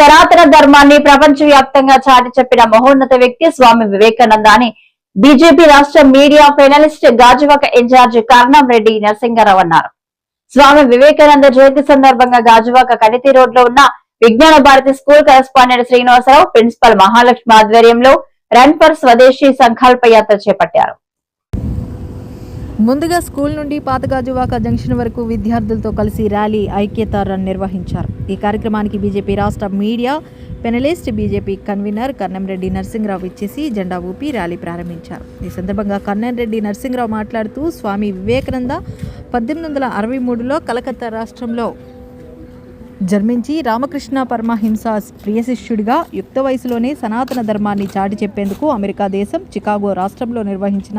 సనాతన ధర్మాన్ని ప్రపంచ వ్యాప్తంగా చాటి చెప్పిన మహోన్నత వ్యక్తి స్వామి వివేకానంద అని బీజేపీ రాష్ట్ర media finalist Gajuwaka incharge Karnam Reddy Narasimharao అన్నారు. స్వామి వివేకానంద జయంతి సందర్భంగా గాజువాక కనితి రోడ్లో ఉన్న Vignana Bharathi school correspondent Srinivasarao principal Mahalakshmi ఆధ్వర్యంలో రన్ ఫర్ స్వదేశీ సంకల్ప యాత్ర చేపట్టారు. ముందుగా స్కూల్ నుండి పాతగాజువాక జంక్షన్ వరకు విద్యార్థులతో కలిసి ర్యాలీ ఐక్యత రన్ నిర్వహించారు. ఈ కార్యక్రమానికి బీజేపీ రాష్ట్ర media panelist BJP convener Kannamreddy Narasimharao ఇచ్చేసి జెండా ఊపి ర్యాలీ ప్రారంభించారు. ఈ సందర్భంగా కన్నెంరెడ్డి నరసింహరావు మాట్లాడుతూ స్వామి వివేకానంద పద్దెనిమిది వందల అరవై మూడులో కలకత్తా రాష్ట్రంలో జన్మించి రామకృష్ణ పరమహింస ప్రియ శిష్యుడిగా యుక్త వయసులోనే సనాతన ధర్మాన్ని చాటి చెప్పేందుకు అమెరికా దేశం చికాగో రాష్ట్రంలో నిర్వహించిన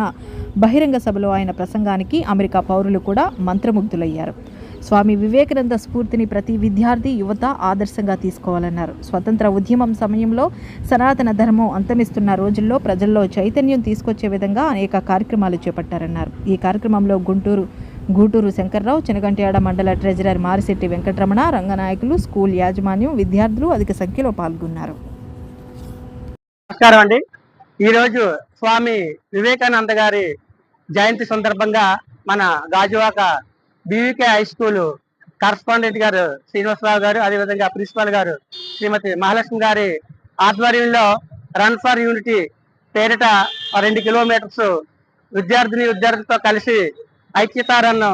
బహిరంగ సభలో ఆయన ప్రసంగానికి అమెరికా పౌరులు కూడా మంత్రముగ్ధులయ్యారు. స్వామి వివేకానంద స్ఫూర్తిని ప్రతి విద్యార్థి యువత ఆదర్శంగా తీసుకోవాలన్నారు. స్వతంత్ర ఉద్యమం సమయంలో సనాతన ధర్మం అంతమిస్తున్న రోజుల్లో ప్రజల్లో చైతన్యం తీసుకొచ్చే విధంగా అనేక కార్యక్రమాలు చేపట్టారన్నారు. ఈ కార్యక్రమంలో గుంటూరు గూటూరు శంకర్రావు చినగంట్యాడ మండల ట్రెజరర్ మారిశెట్టి వెంకటరమణ రంగనాయకులు స్కూల్ యాజమాన్యం విద్యార్థులు అధిక సంఖ్యలో పాల్గొన్నారు. నమస్కారం అండి. ఈరోజు స్వామి వివేకానంద గారి జయంతి సందర్భంగా మన Gajuwaka BVK high school correspondent గారు శ్రీనివాసరావు గారు అదేవిధంగా ప్రిన్సిపాల్ గారు శ్రీమతి మహాలక్ష్మి గారి ఆధ్వర్యంలో రన్ ఫర్ యూనిటీ పేరిట రెండు కిలోమీటర్స్ విద్యార్థిని విద్యార్థులతో కలిసి ఐక్యతారన్లో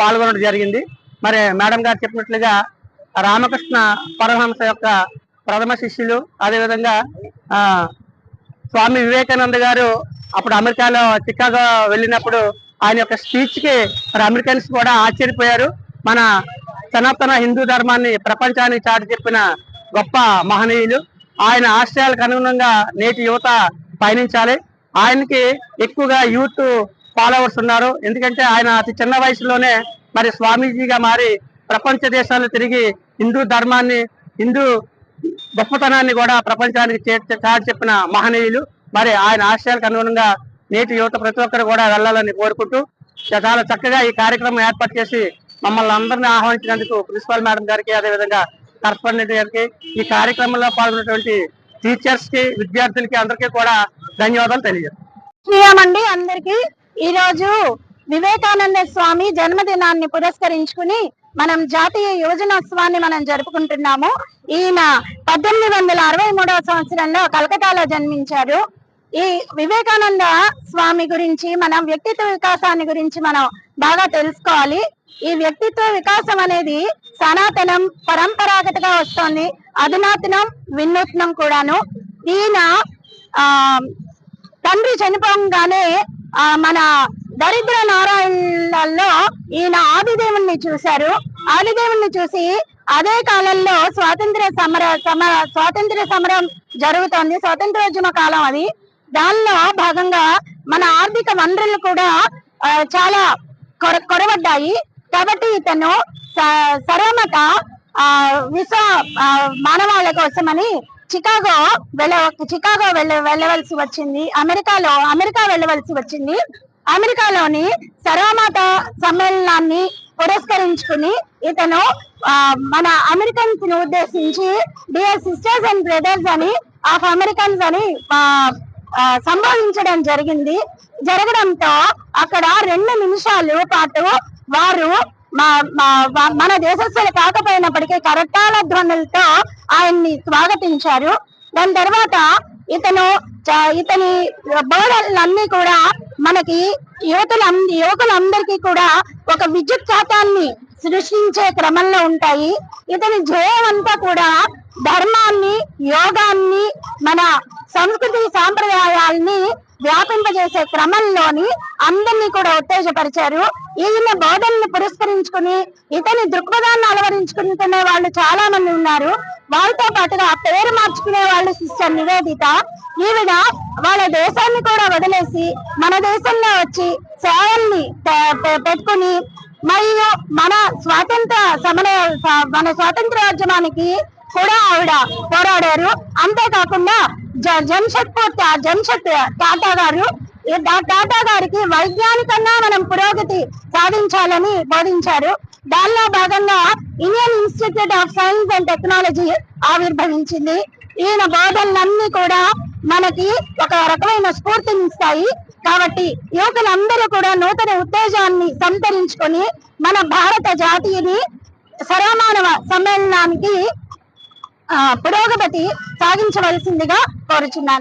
పాల్గొనడం జరిగింది. మరి మేడం గారు చెప్పినట్లుగా రామకృష్ణ పరమహంస యొక్క ప్రథమ శిష్యులు అదేవిధంగా స్వామి వివేకానంద గారు అప్పుడు అమెరికాలో చికాగో వెళ్ళినప్పుడు ఆయన యొక్క స్పీచ్కి మరి అమెరికన్స్ కూడా ఆశ్చర్యపోయారు. మన సనాతన హిందూ ధర్మాన్ని ప్రపంచానికి చాటి చెప్పిన గొప్ప మహనీయులు. ఆయన ఆశయాలకు అనుగుణంగా నేటి యువత పయనించాలి. ఆయనకి ఎక్కువగా యూత్ ఫాలోవర్స్ ఉన్నారు. ఎందుకంటే ఆయన అతి చిన్న వయసులోనే మరి స్వామీజీగా మారి ప్రపంచ దేశాలు తిరిగి హిందూ ధర్మాన్ని హిందూ గొప్పతనాన్ని కూడా ప్రపంచానికి చాటి చెప్పిన మహనీయులు. మరి ఆయన ఆశయాలకు అనుగుణంగా నేటి యువత ప్రతి ఒక్కరు కూడా వెళ్ళాలని కోరుకుంటూ చాలా చక్కగా ఈ కార్యక్రమం ఏర్పాటు చేసి మమ్మల్ని అందరినీ ఆహ్వానించినందుకు ప్రిన్సిపాల్ మేడం గారికి అదేవిధంగా కరస్పాండెంట్ గారికి ఈ కార్యక్రమంలో పాల్గొన్నటువంటి టీచర్స్కి విద్యార్థులకి అందరికీ కూడా ధన్యవాదాలు తెలియజేస్తాం అండి ఈరోజు వివేకానంద స్వామి జన్మదినాన్ని పురస్కరించుకుని మనం జాతీయ యువజనోత్సవాన్ని మనం జరుపుకుంటున్నాము. ఈయన పద్దెనిమిది వందల అరవై మూడవ సంవత్సరంలో కలకటాలో జన్మించారు. ఈ వివేకానంద స్వామి గురించి మనం వ్యక్తిత్వ వికాసాన్ని గురించి మనం బాగా తెలుసుకోవాలి. ఈ వ్యక్తిత్వ వికాసం అనేది సనాతనం పరంపరాగతగా వస్తోంది. అధునాతనం వినూత్నం కూడాను. ఈయన ఆ తండ్రి చనిపోగానే మన దరిద్ర నారాయణలో ఈయన ఆదిదేవుణ్ణి చూశారు. ఆదిదేవుణ్ణి చూసి అదే కాలంలో స్వాతంత్ర సమర సమర స్వాతంత్ర సమరం జరుగుతోంది. స్వాతంత్రోద్యమ కాలం అది. దానిలో భాగంగా మన ఆర్థిక వనరులు కూడా చాలా కొర కొరవడ్డాయి. కాబట్టి ఇతను స- ఆ విశ్వ మానవాళ కోసమని చికాగో వెళ్ళ చికాగో వెళ్ళ వెళ్ళవలసి వచ్చింది. అమెరికాలో అమెరికా వెళ్ళవలసి వచ్చింది. అమెరికాలోని సర్వమాత సమ్మేళనాన్ని పురస్కరించుకుని ఇతను మన అమెరికన్స్ని ఉద్దేశించి డియర్ సిస్టర్స్ అండ్ బ్రదర్స్ అని ఆఫ్ అమెరికన్స్ అని సంబోధించడం జరిగింది. జరగడంతో అక్కడ రెండు నిమిషాలు పాటు వారు మన దేశస్థులు కాకపోయినప్పటికీ కరటాల ధ్వనులతో ఆయన్ని స్వాగతించారు. దాని తర్వాత ఇతను చ- ఇతని బోధనలన్నీ కూడా మనకి యువతుల యువకులందరికీ కూడా ఒక విద్యుత్ శాతాన్ని సృష్టించే క్రమంలో ఉంటాయి. ఇతని ధ్యేయం అంతా కూడా ధర్మాన్ని యోగాన్ని మన సంస్కృతి సాంప్రదాయాల్ని వ్యాపింపజేసే క్రమంలోని అందరినీ కూడా ఉత్తేజపరిచారు. ఈయన బోధనని పురస్కరించుకుని ఇతని దృక్పథాన్ని అలవరించుకుంటున్న వాళ్ళు చాలా మంది ఉన్నారు. వాళ్ళతో పాటుగా పేరు మార్చుకునే వాళ్ళు సిస్టర్ నివేదిత. ఈవిడ వాళ్ళ దేశాన్ని కూడా వదిలేసి మన దేశంలో వచ్చి సేవల్ని పె- పె- పెట్టుకుని మరియు మన స్వాతంత్ర సమర మన మన స్వాతంత్రోద్యమానికి కూడా ఆవిడ పోరాడారు. అంతేకాకుండా జ- జంషెడ్పూర్ జంషెడ్ టాటా గారు ఈ టాటా గారికి వైజ్ఞానికంగా మనం పురోగతి సాధించాలని బోధించారు దానిలో భాగంగా Indian Institute of Science and Technology ఆవిర్భవించింది. ఈయన బోధనలన్నీ కూడా మనకి ఒక రకమైన స్ఫూర్తినిస్తాయి కాబట్టి యువకులందరూ కూడా నూతన ఉత్తేజాన్ని సంతరించుకొని మన భారత జాతీయని సర్వమానవ సమ్మేళనానికి పురోగతి సాగించవలసిందిగా కోరుచున్నాను.